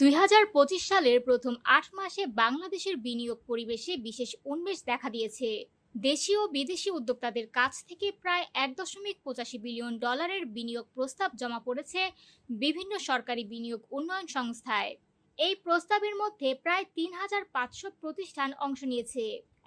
দুই হাজার পঁচিশ সালের প্রথম আট মাসে বাংলাদেশের বিনিয়োগ পরিবেশে বিশেষ উন্মেষ দেখা দিয়েছে। দেশীয় ও বিদেশি উদ্যোক্তাদের কাছ থেকে প্রায় এক দশমিক পঁচাশি বিলিয়ন ডলারের বিনিয়োগ প্রস্তাব জমা পড়েছে বিভিন্ন সরকারি বিনিয়োগ উন্নয়ন সংস্থায়। এই প্রস্তাবের মধ্যে প্রায় তিন হাজার পাঁচশো প্রতিষ্ঠান অংশ নিয়েছে।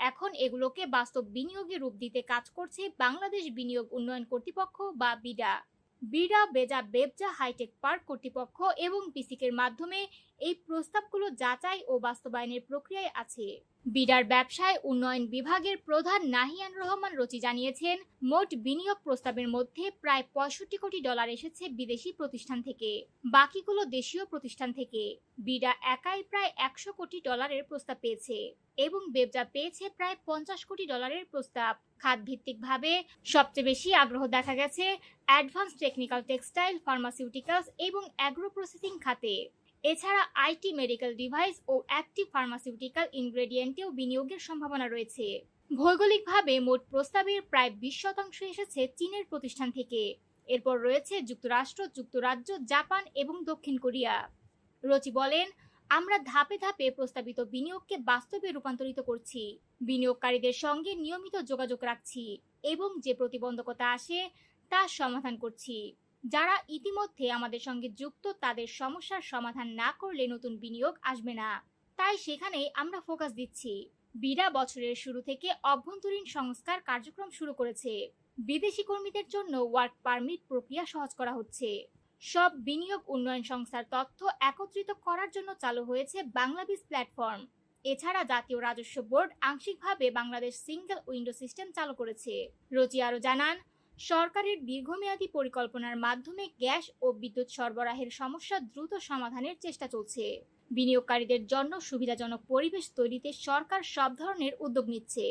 এখন এগুলোকে বাস্তব বিনিয়োগে রূপ দিতে কাজ করছে বাংলাদেশ বিনিয়োগ উন্নয়ন কর্তৃপক্ষ বা বিডা। বিডা, বেজা, বেবজা, হাইটেক পার্ক কর্তৃপক্ষ এবং পিসিকের মাধ্যমে এই প্রস্তাবগুলো যাচাই ও বাস্তবায়নের প্রক্রিয়ায় আছে। বিডার ব্যবসায় উন্নয়ন বিভাগের প্রধান নাহিয়ান রহমান রচি জানিয়েছেন, মোট বিনিয়োগ প্রস্তাবের মধ্যে প্রায় পঁয়ষট্টি কোটি ডলার এসেছে বিদেশি প্রতিষ্ঠান থেকে। বাকিগুলো দেশীয় প্রতিষ্ঠান থেকে। বিডা একাই প্রায় একশো কোটি ডলারের প্রস্তাব পেয়েছে এবং বেবজা পেয়েছে প্রায় পঞ্চাশ কোটি ডলারের প্রস্তাব। খাতভিত্তিকভাবে সবচেয়ে বেশি আগ্রহ দেখা গেছে অ্যাডভান্স টেকনিক্যাল টেক্সটাইল, ফার্মাসিউটিক্যালস এবং অ্যাগ্রো প্রসেসিং খাতে। এছাড়া আইটি মেডিকেল ডিভাইস ও অ্যাক্টিভ ফার্মাসিউটিক্যাল ইনগ্রেডিয়েন্টেও বিনিয়োগের সম্ভাবনা রয়েছে। ভৌগোলিকভাবে মোট প্রস্তাবের প্রায় বিশ শতাংশ এসেছে চীনের প্রতিষ্ঠান থেকে। এরপর রয়েছে যুক্তরাষ্ট্র, যুক্তরাজ্য, জাপান এবং দক্ষিণ কোরিয়া। রচি বলেন, আমরা ধাপে ধাপে প্রস্তাবিত বিনিয়োগকে বাস্তবে রূপান্তরিত করছি। বিনিয়োগকারীদের সঙ্গে নিয়মিত যোগাযোগ রাখছি এবং যে প্রতিবন্ধকতা আসে তা সমাধান করছি। যারা ইতিমধ্যে আমাদের সঙ্গে যুক্ত, তাদের সমস্যার সমাধান না করলে নতুন বিনিয়োগ আসবে না। তাই সেখানে আমরা ফোকাস দিচ্ছি। বিডা বছরের শুরু থেকে অভ্যন্তরীণ সংস্কার কার্যক্রম শুরু করেছে। বিদেশি কর্মীদের জন্য ওয়ার্ক পারমিট প্রক্রিয়া সহজ করা হচ্ছে। সব বিনিয়োগ উন্নয়ন সংস্থার তথ্য একত্রিত করার জন্য চালু হয়েছে বাংলাদেশ প্ল্যাটফর্ম। এছাড়া জাতীয় রাজস্ব বোর্ড আংশিকভাবে বাংলাদেশ সিঙ্গেল উইন্ডো সিস্টেম চালু করেছে। রোজি আরও জানান সরকারের দীর্ঘমেয়াদী পরিকল্পনার মাধ্যমে গ্যাস ও বিদ্যুৎ সরবরাহের সমস্যা দ্রুত সমাধানের চেষ্টা চলছে। বিনিয়োগকারীদের জন্য সুবিধাজনক পরিবেশ তৈরিতে সরকার সব ধরনের উদ্যোগ নিচ্ছে।